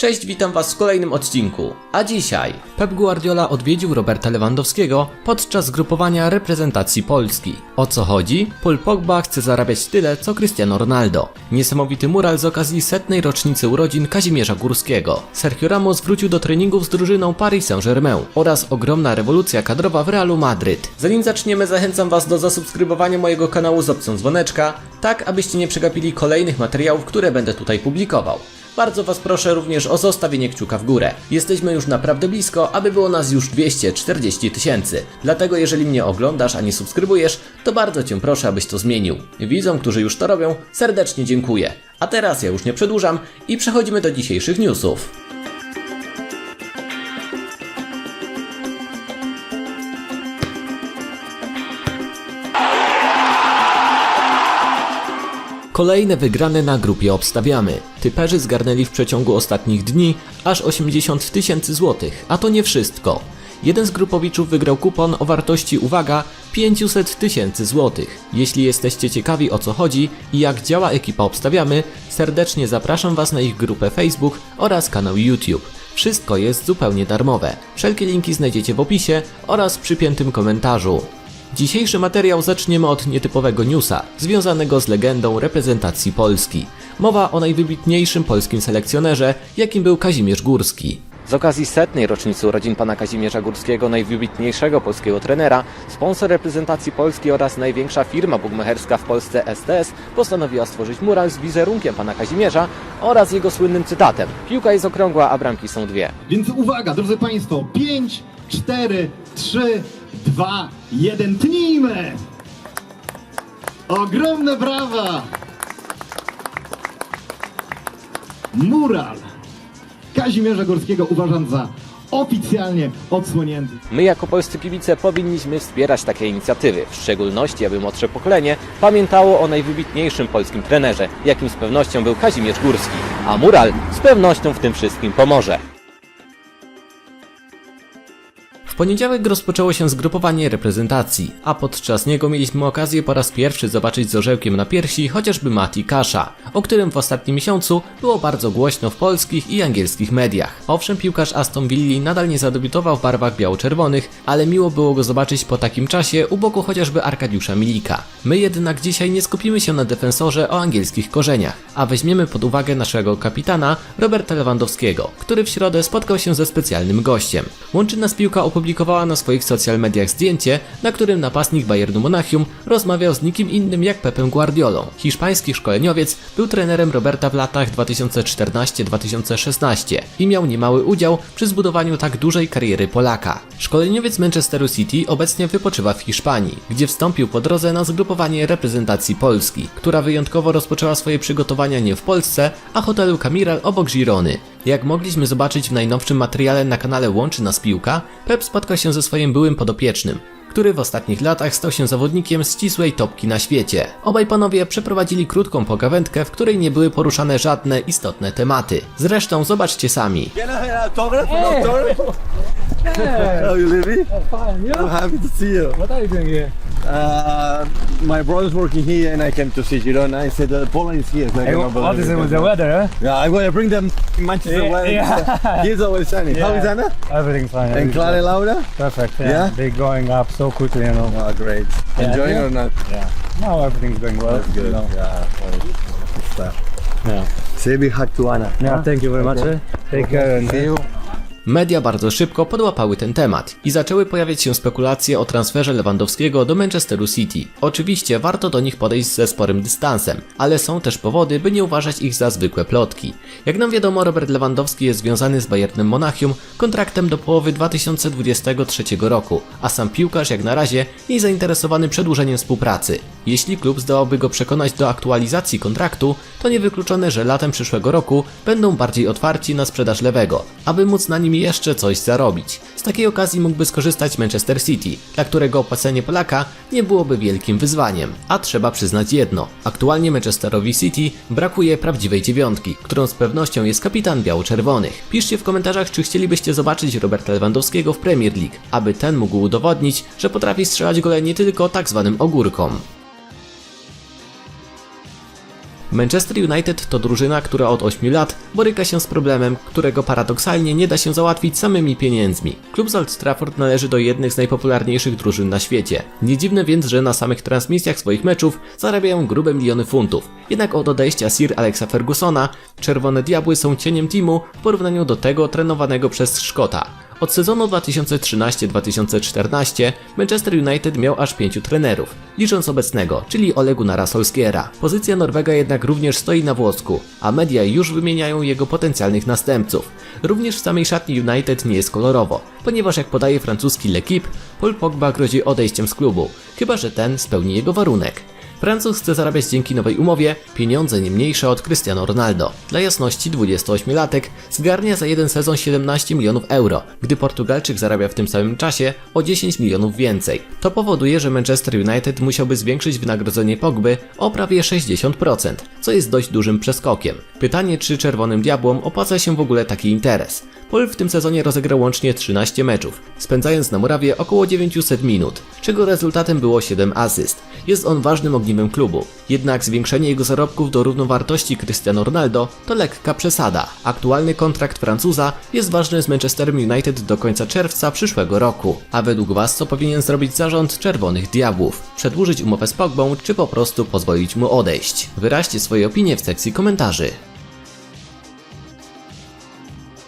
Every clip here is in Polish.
Cześć, witam was w kolejnym odcinku. A dzisiaj Pep Guardiola odwiedził Roberta Lewandowskiego podczas zgrupowania reprezentacji Polski. O co chodzi? Paul Pogba chce zarabiać tyle, co Cristiano Ronaldo. Niesamowity mural z okazji setnej rocznicy urodzin Kazimierza Górskiego. Sergio Ramos wrócił do treningów z drużyną Paris Saint-Germain oraz ogromna rewolucja kadrowa w Realu Madryt. Zanim zaczniemy, zachęcam was do zasubskrybowania mojego kanału z opcją dzwoneczka, tak abyście nie przegapili kolejnych materiałów, które będę tutaj publikował. Bardzo Was proszę również o zostawienie kciuka w górę. Jesteśmy już naprawdę blisko, aby było nas już 240 tysięcy. Dlatego jeżeli mnie oglądasz, a nie subskrybujesz, to bardzo Cię proszę, abyś to zmienił. Widzom, którzy już to robią, serdecznie dziękuję. A teraz ja już nie przedłużam i przechodzimy do dzisiejszych newsów. Kolejne wygrane na grupie obstawiamy. Typerzy zgarnęli w przeciągu ostatnich dni aż 80 tysięcy złotych, a to nie wszystko. Jeden z grupowiczów wygrał kupon o wartości, uwaga, 500 tysięcy złotych. Jeśli jesteście ciekawi o co chodzi i jak działa ekipa Obstawiamy, serdecznie zapraszam Was na ich grupę Facebook oraz kanał YouTube. Wszystko jest zupełnie darmowe. Wszelkie linki znajdziecie w opisie oraz przypiętym komentarzu. Dzisiejszy materiał zaczniemy od nietypowego newsa, związanego z legendą reprezentacji Polski. Mowa o najwybitniejszym polskim selekcjonerze, jakim był Kazimierz Górski. Z okazji setnej rocznicy urodzin pana Kazimierza Górskiego, najwybitniejszego polskiego trenera, sponsor reprezentacji Polski oraz największa firma bukmacherska w Polsce STS postanowiła stworzyć mural z wizerunkiem pana Kazimierza oraz jego słynnym cytatem Piłka jest okrągła, a bramki są dwie. Więc uwaga, drodzy Państwo, 5, 4, 3, 2, 1, tnijmy! Ogromne brawa! Mural Kazimierza Górskiego uważam za oficjalnie odsłonięty. My jako polscy kibice powinniśmy wspierać takie inicjatywy, w szczególności aby młodsze pokolenie pamiętało o najwybitniejszym polskim trenerze, jakim z pewnością był Kazimierz Górski, a mural z pewnością w tym wszystkim pomoże. W poniedziałek rozpoczęło się zgrupowanie reprezentacji, a podczas niego mieliśmy okazję po raz pierwszy zobaczyć z orzełkiem na piersi chociażby Mati Kasza, o którym w ostatnim miesiącu było bardzo głośno w polskich i angielskich mediach. Owszem, piłkarz Aston Villa nadal nie zadebiutował w barwach biało-czerwonych, ale miło było go zobaczyć po takim czasie u boku chociażby Arkadiusza Milika. My jednak dzisiaj nie skupimy się na defensorze o angielskich korzeniach, a weźmiemy pod uwagę naszego kapitana Roberta Lewandowskiego, który w środę spotkał się ze specjalnym gościem. Łączy nas piłka opublikowała na swoich social mediach zdjęcie, na którym napastnik Bayernu Monachium rozmawiał z nikim innym jak Pepem Guardiolą. Hiszpański szkoleniowiec był trenerem Roberta w latach 2014-2016 i miał niemały udział przy zbudowaniu tak dużej kariery Polaka. Szkoleniowiec Manchesteru City obecnie wypoczywa w Hiszpanii, gdzie wstąpił po drodze na zgrupowanie reprezentacji Polski, która wyjątkowo rozpoczęła swoje przygotowania nie w Polsce, a hotelu Camiral obok Girony. Jak mogliśmy zobaczyć w najnowszym materiale na kanale Łączy Nas Piłka, Pep spotkał się ze swoim byłym podopiecznym, który w ostatnich latach stał się zawodnikiem ścisłej topki na świecie. Obaj panowie przeprowadzili krótką pogawędkę, w której nie były poruszane żadne istotne tematy. Zresztą zobaczcie sami. Can I have an autograph? An autograph? How you living? Fine, you? I'm happy to see you. What are you doing here? Uh, my brother's working here and I came to see Girona. And I said uh, Poland is here. So Hey, what is it with the weather, huh? Yeah, I'm gonna bring them Manchester Yeah, weather. yeah. Here's always sunny. How is Anna? Everything's fine. And Clara and Laura? Perfect. Yeah. Yeah? They're going up so quickly, you know. Oh, great. Yeah, Enjoying yeah. or not? Yeah. Now everything's going well. That's good. You know. Yeah. good stuff. Yeah. Say a big hug to Anna. Yeah. Thank you very much. eh? Take care. And, See you. Media bardzo szybko podłapały ten temat i zaczęły pojawiać się spekulacje o transferze Lewandowskiego do Manchesteru City. Oczywiście warto do nich podejść ze sporym dystansem, ale są też powody, by nie uważać ich za zwykłe plotki. Jak nam wiadomo, Robert Lewandowski jest związany z Bayernem Monachium kontraktem do połowy 2023 roku, a sam piłkarz jak na razie nie zainteresowany przedłużeniem współpracy. Jeśli klub zdołałby go przekonać do aktualizacji kontraktu, to niewykluczone, że latem przyszłego roku będą bardziej otwarci na sprzedaż lewego, aby móc na nim jeszcze coś zarobić. Z takiej okazji mógłby skorzystać Manchester City, dla którego opłacenie Polaka nie byłoby wielkim wyzwaniem. A trzeba przyznać jedno, aktualnie Manchesterowi City brakuje prawdziwej dziewiątki, którą z pewnością jest kapitan biało-czerwonych. Piszcie w komentarzach, czy chcielibyście zobaczyć Roberta Lewandowskiego w Premier League, aby ten mógł udowodnić, że potrafi strzelać gole nie tylko tak zwanym ogórkom. Manchester United to drużyna, która od 8 lat boryka się z problemem, którego paradoksalnie nie da się załatwić samymi pieniędzmi. Klub z Old Trafford należy do jednych z najpopularniejszych drużyn na świecie. Nie dziwne więc, że na samych transmisjach swoich meczów zarabiają grube miliony funtów. Jednak od odejścia Sir Alexa Fergusona, Czerwone Diabły są cieniem teamu w porównaniu do tego trenowanego przez Szkota. Od sezonu 2013-2014 Manchester United miał aż pięciu trenerów, licząc obecnego, czyli Ole Gunnara Solskiera. Pozycja Norwega jednak również stoi na włosku, a media już wymieniają jego potencjalnych następców. Również w samej szatni United nie jest kolorowo, ponieważ jak podaje francuski L'Equipe, Paul Pogba grozi odejściem z klubu, chyba że ten spełni jego warunek. Francuz chce zarabiać dzięki nowej umowie pieniądze nie mniejsze od Cristiano Ronaldo. Dla jasności 28-latek zgarnia za jeden sezon 17 milionów euro, gdy Portugalczyk zarabia w tym samym czasie o 10 milionów więcej. To powoduje, że Manchester United musiałby zwiększyć wynagrodzenie Pogby o prawie 60%, co jest dość dużym przeskokiem. Pytanie, czy Czerwonym Diabłom opłaca się w ogóle taki interes. Paul w tym sezonie rozegrał łącznie 13 meczów, spędzając na murawie około 900 minut, czego rezultatem było 7 asyst. Jest on ważnym ogniwem klubu, jednak zwiększenie jego zarobków do równowartości Cristiano Ronaldo to lekka przesada. Aktualny kontrakt Francuza jest ważny z Manchesterem United do końca czerwca przyszłego roku. A według Was co powinien zrobić zarząd Czerwonych Diabłów? Przedłużyć umowę z Pogbą, czy po prostu pozwolić mu odejść? Wyraźcie swoje opinie w sekcji komentarzy.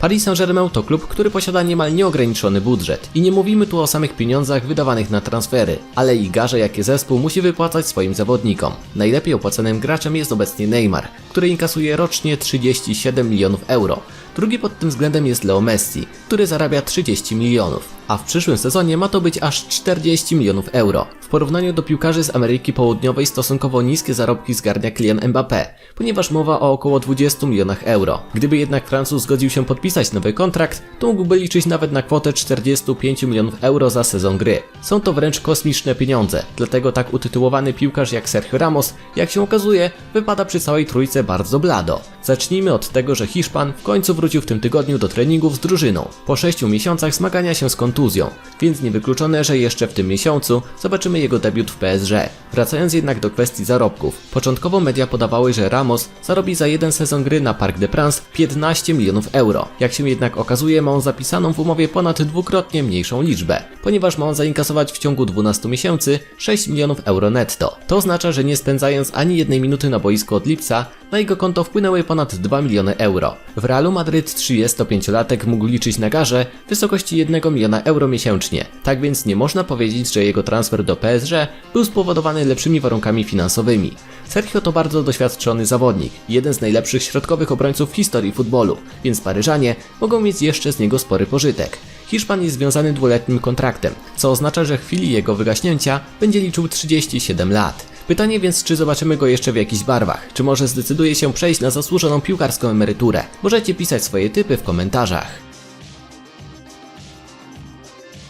Paris Saint-Germain to klub, który posiada niemal nieograniczony budżet. I nie mówimy tu o samych pieniądzach wydawanych na transfery, ale i garze, jakie zespół musi wypłacać swoim zawodnikom. Najlepiej opłacanym graczem jest obecnie Neymar, który inkasuje rocznie 37 milionów euro. Drugi pod tym względem jest Leo Messi, który zarabia 30 milionów, a w przyszłym sezonie ma to być aż 40 milionów euro. Porównaniu do piłkarzy z Ameryki Południowej stosunkowo niskie zarobki zgarnia Kylian Mbappé, ponieważ mowa o około 20 milionach euro. Gdyby jednak Francuz zgodził się podpisać nowy kontrakt, to mógłby liczyć nawet na kwotę 45 milionów euro za sezon gry. Są to wręcz kosmiczne pieniądze, dlatego tak utytułowany piłkarz jak Sergio Ramos, jak się okazuje, wypada przy całej trójce bardzo blado. Zacznijmy od tego, że Hiszpan w końcu wrócił w tym tygodniu do treningów z drużyną, po 6 miesiącach zmagania się z kontuzją, więc niewykluczone, że jeszcze w tym miesiącu zobaczymy jego debiut w PSG. Wracając jednak do kwestii zarobków, początkowo media podawały, że Ramos zarobi za jeden sezon gry na Parc des Princes 15 milionów euro. Jak się jednak okazuje, ma on zapisaną w umowie ponad dwukrotnie mniejszą liczbę, ponieważ ma on zainkasować w ciągu 12 miesięcy 6 milionów euro netto. To oznacza, że nie spędzając ani jednej minuty na boisku od lipca, na jego konto wpłynęły ponad 2 miliony euro. W Realu Madryt 35-latek mógł liczyć na garze w wysokości 1 miliona euro miesięcznie. Tak więc nie można powiedzieć, że jego transfer do PSG był spowodowany lepszymi warunkami finansowymi. Sergio to bardzo doświadczony zawodnik, jeden z najlepszych środkowych obrońców w historii futbolu, więc Paryżanie mogą mieć jeszcze z niego spory pożytek. Hiszpan jest związany dwuletnim kontraktem, co oznacza, że w chwili jego wygaśnięcia będzie liczył 37 lat. Pytanie więc, czy zobaczymy go jeszcze w jakichś barwach, czy może zdecyduje się przejść na zasłużoną piłkarską emeryturę. Możecie pisać swoje typy w komentarzach.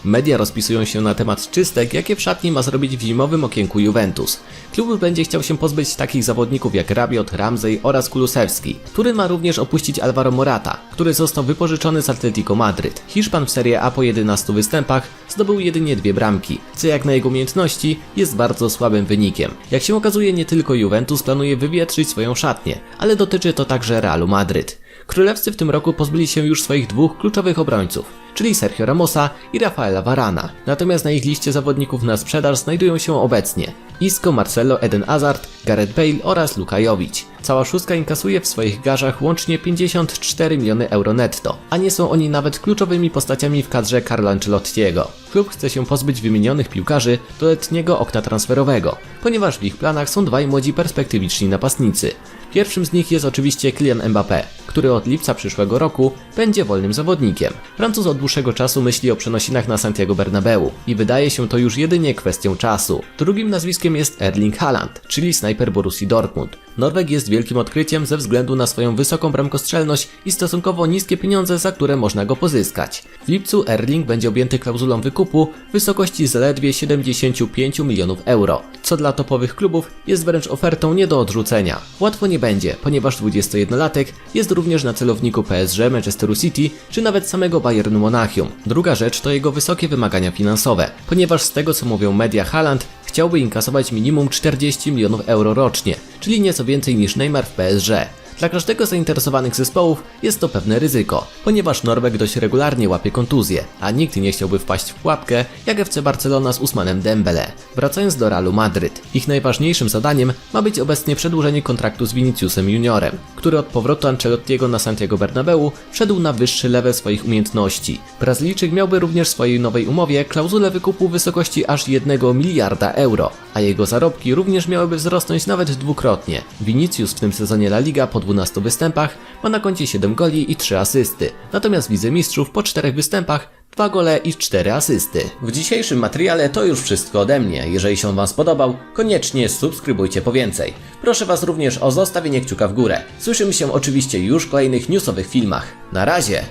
Media rozpisują się na temat czystek, jakie w szatni ma zrobić w zimowym okienku Juventus. Klub będzie chciał się pozbyć takich zawodników jak Rabiot, Ramsey oraz Kulusewski, który ma również opuścić Alvaro Morata, który został wypożyczony z Atletico Madryt. Hiszpan w Serie A po 11 występach zdobył jedynie dwie bramki, co jak na jego umiejętności jest bardzo słabym wynikiem. Jak się okazuje, nie tylko Juventus planuje wywietrzyć swoją szatnię, ale dotyczy to także Realu Madryt. Królewscy w tym roku pozbyli się już swoich dwóch kluczowych obrońców, czyli Sergio Ramosa i Rafaela Varana. Natomiast na ich liście zawodników na sprzedaż znajdują się obecnie Isco, Marcelo, Eden Hazard, Gareth Bale oraz Luka Jovic. Cała szóstka inkasuje w swoich garzach łącznie 54 miliony euro netto, a nie są oni nawet kluczowymi postaciami w kadrze Carlo Ancelottiego. Klub chce się pozbyć wymienionych piłkarzy do letniego okna transferowego, ponieważ w ich planach są dwaj młodzi perspektywiczni napastnicy. Pierwszym z nich jest oczywiście Kylian Mbappé, który od lipca przyszłego roku będzie wolnym zawodnikiem. Francuz od dłuższego czasu myśli o przenosinach na Santiago Bernabeu i wydaje się to już jedynie kwestią czasu. Drugim nazwiskiem jest Erling Haaland, czyli snajper Borussii Dortmund. Norweg jest wielkim odkryciem ze względu na swoją wysoką bramkostrzelność i stosunkowo niskie pieniądze, za które można go pozyskać. W lipcu Erling będzie objęty klauzulą wykupu w wysokości zaledwie 75 milionów euro, co dla topowych klubów jest wręcz ofertą nie do odrzucenia. Łatwo nie będzie, ponieważ 21-latek jest również na celowniku PSG, Manchesteru City czy nawet samego Bayernu Monachium. Druga rzecz to jego wysokie wymagania finansowe, ponieważ z tego co mówią media Haaland chciałby inkasować minimum 40 milionów euro rocznie, czyli nieco więcej niż Neymar w PSG. Dla każdego zainteresowanych zespołów jest to pewne ryzyko, ponieważ Norweg dość regularnie łapie kontuzje, a nikt nie chciałby wpaść w pułapkę jak FC Barcelona z Usmanem Dembele. Wracając do Realu Madryt, ich najważniejszym zadaniem ma być obecnie przedłużenie kontraktu z Viniciusem Juniorem, który od powrotu Ancelottiego na Santiago Bernabeu wszedł na wyższy level swoich umiejętności. Brazylijczyk miałby również w swojej nowej umowie klauzulę wykupu w wysokości aż 1 miliarda euro, a jego zarobki również miałyby wzrosnąć nawet dwukrotnie. Vinicius w tym sezonie La Liga po 12 występach ma na koncie 7 goli i 3 asysty, natomiast wicemistrzów po 4 występach 2 gole i 4 asysty. W dzisiejszym materiale to już wszystko ode mnie. Jeżeli się Wam spodobał, koniecznie subskrybujcie po więcej. Proszę Was również o zostawienie kciuka w górę. Słyszymy się oczywiście już w kolejnych newsowych filmach. Na razie!